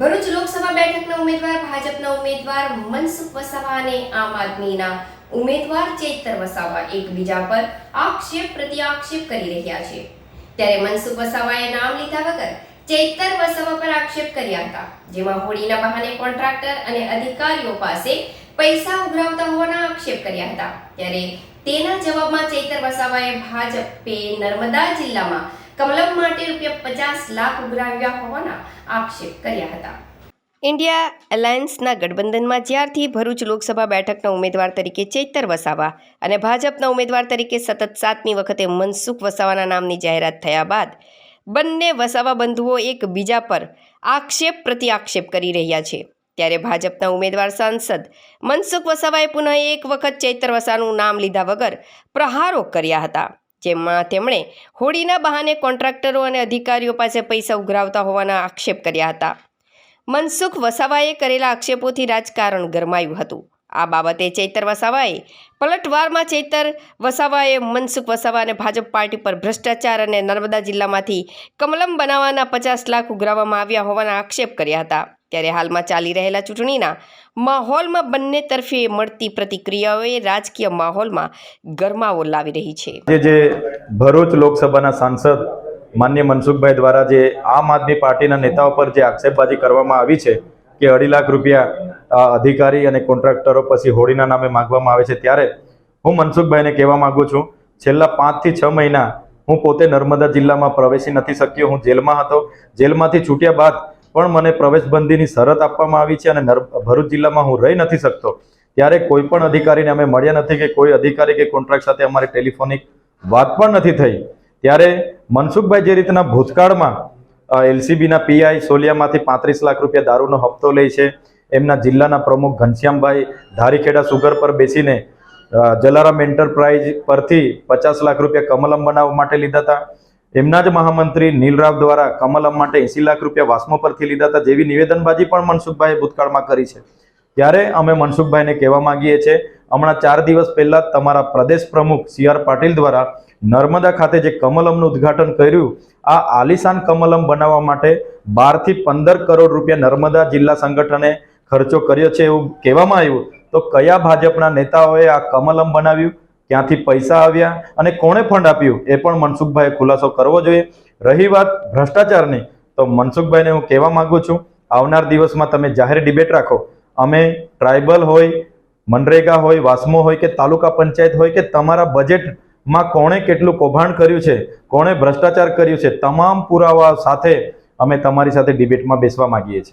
ભરૂચ લોકસભા બેઠકના ઉમેદવાર, ભાજપના ઉમેદવાર મનસુખ વસાવા અને આમ આદમીના ઉમેદવાર ચેતર વસાવા એકબીજા પર આક્ષેપ પ્રત્યાક્ષેપ કરી રહ્યા છે. ત્યારે મનસુખ વસાવાએ નામ લીધા વગર ચેતર વસાવા પર આક્ષેપ કર્યા હતા, જેમાં હોળીના બહાને કોન્ટ્રાક્ટર અને અધિકારીઓ પાસે પૈસા ઉઘરાવતા હોવાના આક્ષેપ કર્યા હતા. ત્યારે તેના જવાબમાં ચેતર વસાવાએ ભાજપે નર્મદા જિલ્લામાં કમલમ માટે રૂપિયા પચાસ લાખ ઉઘરાવ્યા હોવાના આક્ષેપ કર્યા હતા. ઇન્ડિયા એલાયન્સના ગઠબંધનમાં જ્યારથી ભરૂચ લોકસભા બેઠકના ઉમેદવાર તરીકે ચૈતર વસાવા અને ભાજપના ઉમેદવાર તરીકે સતત સાતમી વખતે મનસુખ વસાવાના નામની જાહેરાત થયા બાદ બંને વસાવા બંધુઓ એકબીજા પર આક્ષેપ પ્રતિ આક્ષેપ કરી રહ્યા છે. ત્યારે ભાજપના ઉમેદવાર સાંસદ મનસુખ વસાવાએ પુનઃ એક વખત ચૈતર વસાવાનું નામ લીધા વગર પ્રહારો કર્યા હતા. જેમાં તેમણે હોળીના બહાને કોન્ટ્રાક્ટરો અને અધિકારીઓ પાસે પૈસા ઉઘરાવતા હોવાના આક્ષેપ કર્યા હતા. મનસુખ વસાવાએ કરેલા આક્ષેપોથી રાજકારણ ગરમાયું હતું. આ બાબતે ચૈતર વસાવાએ પલટવારમાં ચૈતર વસાવાએ મનસુખ વસાવા અને ભાજપ પાર્ટી પર ભ્રષ્ટાચાર અને નર્મદા જિલ્લામાંથી કમલમ બનાવવાના પચાસ લાખ ઉઘરાવવામાં આવ્યા હોવાના આક્ષેપ કર્યા હતા. ત્યારે હાલમાં ચાલી રહેલા ચૂંટણીના માહોલમાં બંને તરફે મળતી પ્રતિક્રિયાઓએ રાજકીય માહોલમાં ગરમાવો લાવી રહી છે. જે ભરૂચ લોકસભાના સાંસદ માન્ય મનસુખભાઈ દ્વારા જે આમ આદમી પાર્ટીના નેતાઓ પર જે આક્ષેપબાજી કરવામાં આવી છે કે અઢી લાખ રૂપિયા અધિકારી અને કોન્ટ્રાક્ટરો પછી હોળીના નામે માગવામાં આવે છે. ત્યારે હું મનસુખભાઈને કહેવા માગું છું, છેલ્લા પાંચથી છ મહિના હું પોતે નર્મદા જિલ્લામાં પ્રવેશી નથી શક્યો. હું જેલમાં હતો. જેલમાંથી છૂટ્યા બાદ પણ મને પ્રવેશબંધીની શરત આપવામાં આવી છે અને ભરૂચ જિલ્લામાં હું રહી નથી શકતો. ત્યારે કોઈ પણ અધિકારીને અમે મળ્યા નથી કે કોઈ અધિકારી કે કોન્ટ્રાક્ટ સાથે અમારી ટેલિફોનિક વાત પણ નથી થઈ. ત્યારે મનસુખભાઈ જે રીતના ભૂતકાળમાં એલસીબીના પીઆઈ સોલિયામાંથી પાંત્રીસ લાખ રૂપિયા દારૂનો હપ્તો લે છે એમના જિલ્લાના પ્રમુખ ઘનશ્યામભાઈ ધારીખેડા સુગર પર બેસીને જલારામ એન્ટરપ્રાઇઝ પરથી પચાસ લાખ રૂપિયા કમલમ બનાવવા માટે લીધા હતા. એમના જ મહામંત્રી નીલરાવ દ્વારા કમલમ માટે એંસી લાખ રૂપિયા વાસ્મો પરથી લીધા હતા, જેવી નિવેદનબાજી પણ મનસુખભાઈએ ભૂતકાળમાં કરી છે. ત્યારે અમે મનસુખભાઈને કહેવા માંગીએ છીએ, હમણાં ચાર દિવસ પહેલા તમારા પ્રદેશ પ્રમુખ સી આર પાટીલ દ્વારા નર્મદા ખાતે જે કમલમનું ઉદ્ઘાટન કર્યું, આ આલિશાન કમલમ બનાવવા માટે બારથી પંદર કરોડ રૂપિયા નર્મદા જિલ્લા સંગઠને ખર્ચો કર્યો છે એવું કહેવામાં આવ્યું, તો કયા ભાજપના નેતાઓએ આ કમલમ બનાવ્યું? ક્યાંથી પૈસા આવ્યા અને કોણે ફંડ આપ્યું? એ પણ મનસુખભાઈએ ખુલાસો કરવો જોઈએ. રહી વાત ભ્રષ્ટાચારની, તો મનસુખભાઈને હું કહેવા માંગુ છું, આવનાર દિવસમાં તમે જાહેર ડિબેટ રાખો. અમે ટ્રાઇબલ હોય, મનરેગા હોય, વાસ્મો હોય કે તાલુકા પંચાયત હોય કે તમારા બજેટમાં કોણે કેટલું કૌભાંડ કર્યું છે, કોણે ભ્રષ્ટાચાર કર્યું છે, તમામ પુરાવા સાથે અમે તમારી સાથે ડિબેટમાં બેસવા માંગીએ છીએ.